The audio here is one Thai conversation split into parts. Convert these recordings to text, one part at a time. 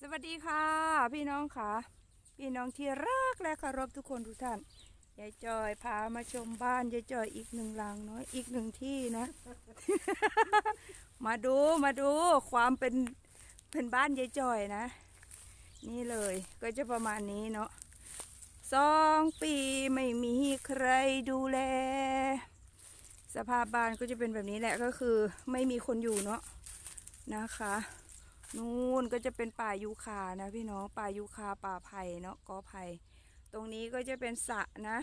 สวัสดีค่ะ พี่น้องค่ะ พี่น้องที่รักและเคารพทุกคนทุกท่านยายจอยพามาชมบ้านยายจอยอีกหนึ่งหลังเนาะอีกหนึ่งที่นะ มาดูมาดูความเป็นเป็นบ้านยายจอยนะ นี่เลยก็จะประมาณนี้เนาะสองปีไม่มีใครดูแล สภาพบ้านก็จะเป็นแบบนี้แหละก็คือ ไม่มีคนอยู่เนาะ นะคะ นู่นก็จะเป็นป่ายูคานะพี่น้องป่ายูคาป่าไผ่เนาะกอไผ่ตรงนี้ก็จะเป็นสระนะ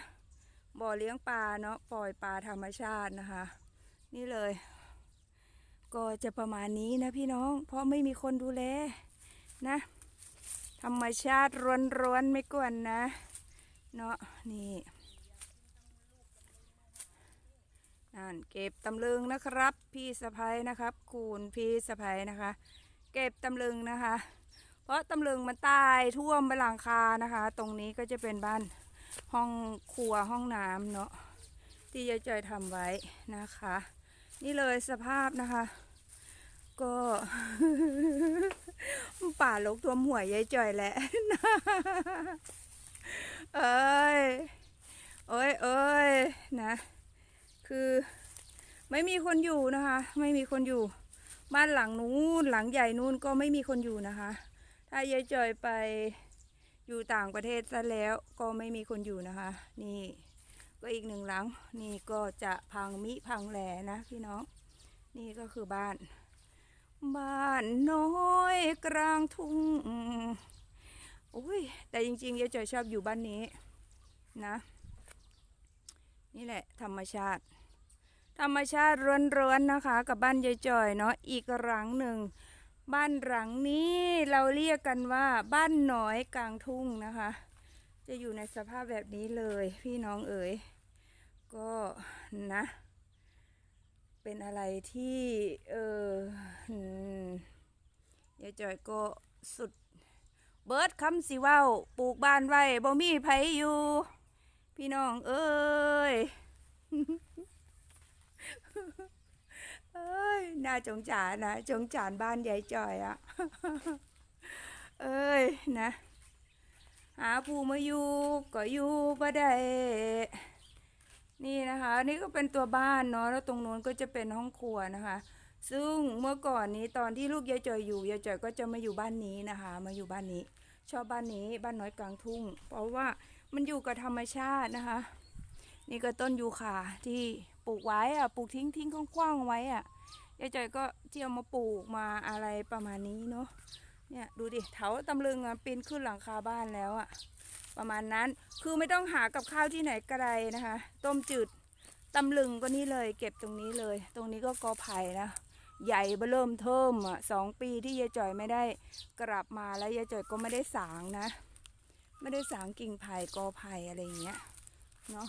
บ่อเลี้ยงปลาเนาะปล่อยปลาธรรมชาตินะคะ นี่เลย ก็จะประมาณนี้นะพี่น้อง เพราะไม่มีคนดูแลนะ ธรรมชาติร้อนๆไม่กวนนะ เนาะนี่ นั่นเก็บตำลึงนะครับ พี่สะพ้ยนะครับ คูณพี่สะพ้ยนะคะ เก็บตำลึงนะคะ เพราะตำลึงมันตายท่วมไปหลังคานะคะ ตรงนี้ก็จะเป็นบ้านห้องครัวห้องน้ำเนาะที่ยายจอยทำไว้นะคะ นี่เลยสภาพนะคะ ก็ป่าลกท่วมหัวยายจอยแหละเอ้ยเอ้ยเอ้ยนะ คือไม่มีคนอยู่นะคะ ไม่มีคนอยู่ บ้านหลังนู้นหลังใหญ่นู้นก็ไม่มีคนอยู่นะคะ ถ้ายายจอยไปอยู่ต่างประเทศซะแล้วก็ไม่มีคนอยู่นะคะ นี่ก็อีกหนึ่งหลัง นี่ก็จะพังมิพังแหลนะพี่น้อง นี่ก็คือบ้าน บ้านน้อยกลางทุ่งโอ้ยแต่จริงๆยายจอยชอบอยู่บ้านนี้นะ นี่แหละธรรมชาติ ธรรมชาติร้อนๆนะคะ กับบ้านยายจอยเนาะอีกหลังหนึ่ง บ้านหลังนี้เราเรียกกันว่าบ้านหน้อยกลางทุ่งนะคะ จะอยู่ในสภาพแบบนี้เลย พี่น้องเอ๋ยก็นะ เป็นอะไรที่เออยายจอยก็สุด เบิร์ดคำสิว้าปลูกบ้านไว้บ่มีไผอยู่ พี่น้องเอ้ย เอ้ยน่าจงจานนะจงจานบ้านยายจอยอะเอ้ยนะ หาผู้มาอยู่ก็อยู่บ่ได้นี่นะคะ นี่ก็เป็นตัวบ้านเนาะแล้วตรงนู้นก็จะเป็นห้องครัวนะคะ ซึ่งเมื่อก่อนนี้ตอนที่ลูกยายจอยอยู่ยายจอยก็จะมาอยู่บ้านนี้นะคะ มาอยู่บ้านนี้ ชอบบ้านนี้บ้านน้อยกลางทุ่ง เพราะว่ามันอยู่กับธรรมชาตินะคะ นี่ก็ต้นยูคาที่ปลูกไว้อะปลูกทิ้งทิ้งกว้างๆไว้อะยายจอยก็เจียวมาปลูกมาอะไรประมาณนี้เนาะเนี่ยดูดิเถาตำลึงอะปีนขึ้นหลังคาบ้านแล้วอะประมาณนั้นคือไม่ต้องหากับข้าวที่ไหนก็ได้นะคะ ต้มจืดตำลึงก็นี่เลย เก็บตรงนี้เลย ตรงนี้ก็กอไผ่นะใหญ่เบเริ่มเทิมอะสองปีที่ยายจ่อยไม่ได้กลับมาแล้วยายจ่อยก็ไม่ได้สางนะ ไม่ได้สางกิ่งไผ่กอไผ่อะไรอย่างเงี้ยเนาะ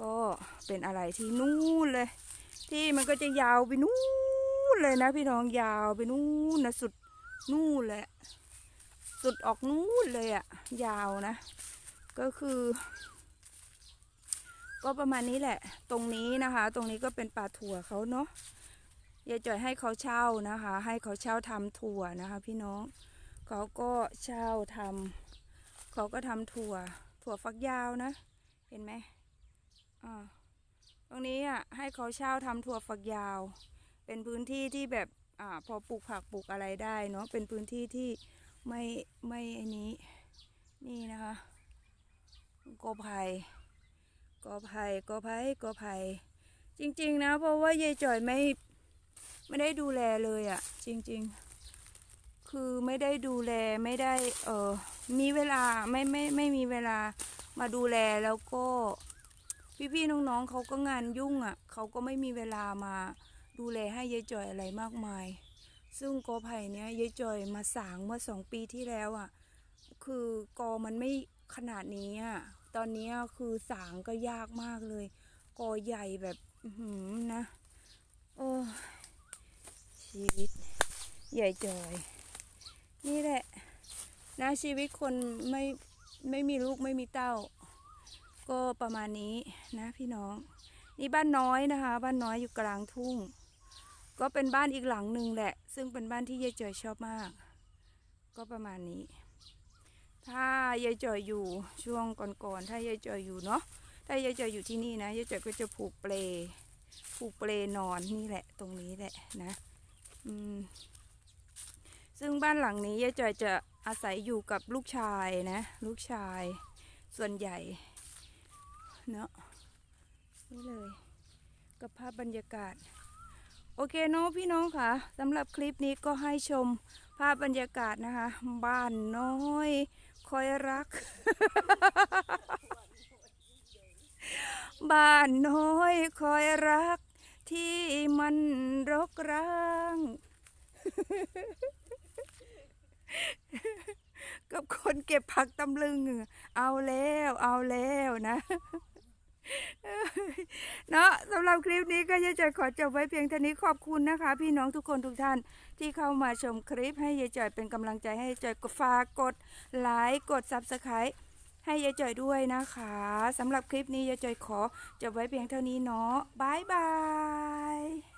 ก็เป็นอะไรที่นู่นเลย ที่มันก็จะยาวไปนู่นเลยนะพี่น้องยาวไปนู่นนะสุดนู่นเลยอะสุดออกนู่นเลยอะยาวนะ ก็คือ ก็ประมาณนี้แหละ ตรงนี้นะคะ ตรงนี้ก็เป็นป่าถั่วเขาเนาะยายจ่อยให้เขาเช่านะคะ ให้เขาเช่าทำถั่วนะคะ พี่น้องเขาก็เช่าทำเขาก็ทำถั่ว ถั่วฟักยาวนะ เห็นไหม ตรงนี้อะให้เขาเช่าทำถั่วฝักยาว เป็นพื้นที่ที่แบบอ่าพอปลูกผักปลูกอะไรได้เนาะเป็นพื้นที่ที่ไม่ไม่ไอ้นี้นี่นะคะกอไผ่กอไผ่กอไผ่กอไผ่จริง ๆ นะ เพราะว่ายายจ่อยไม่ไม่ได้ดูแลเลยอะ่ะ จริง ๆ คือไม่ได้ดูแลไม่ได้เออมีเวลาไม่ไม่ไม่มีเวลามาดูแลแล้วก็ พี่ๆน้องๆเขาก็งานยุ่งอะ่ะเขาก็ไม่มีเวลามาดูแลให้ยายจอยอะไรมากมาย ซึ่งกอไผ่เนี้ยยายจอยมาสางเมื่อสองปีที่แล้วอะ่ะ คือกอมันไม่ขนาดนี้อะ่ะตอนนี้คือสางก็ยากมากเลย กอใหญ่แบบหือนะโอ้ชีวิตใหญ่จอย นี่แหละนะชีวิตคนไม่ไม่มีลูกไม่มีเต้า ก็ประมาณนี้นะพี่น้อง นี่บ้านน้อยนะคะ บ้านน้อยอยู่กลางทุ่ง ก็เป็นบ้านอีกหลังหนึ่งแหละ ซึ่งเป็นบ้านที่ยายจอยชอบมาก ก็ประมาณนี้ ถ้ายายจอยอยู่ช่วงก่อนๆถ้ายายจอยอยู่เนาะถ้ายายจอยอยู่ที่นี่นะยายจอยก็จะผูกเปลผูกเปลนอนนี่แหละ ตรงนี้แหละนะอืมซึ่งบ้านหลังนี้ยายจอยจะอาศัยอยู่กับลูกชายนะ ลูกชาย ส่วนใหญ่ เนาะนี่เลยกับภาพบรรยากาศ โอเคเนาะพี่น้องค่ะสำหรับคลิปนี้ก็ให้ชมภาพบรรยากาศนะคะ บ้านน้อยคอยรัก บ้านน้อยคอยรัก ที่มันรกร้าง กับคนเก็บผักตำลึง เอาแล้ว เอาแล้วนะ เนาะสำหรับคลิปนี้ก็ยายจอยขอจบไว้เพียงเท่านี้ขอบคุณนะคะ พี่น้องทุกคนทุกท่านที่เข้ามาชมคลิปให้ยายจอยเป็นกำลังใจให้ยายจอยกดฝากกดไลค์กดซับสไครต์ให้ยายจอยด้วยนะคะสำหรับคลิปนี้ยายจอยขอจบไว้เพียงเท่านี้เนาะบายบาย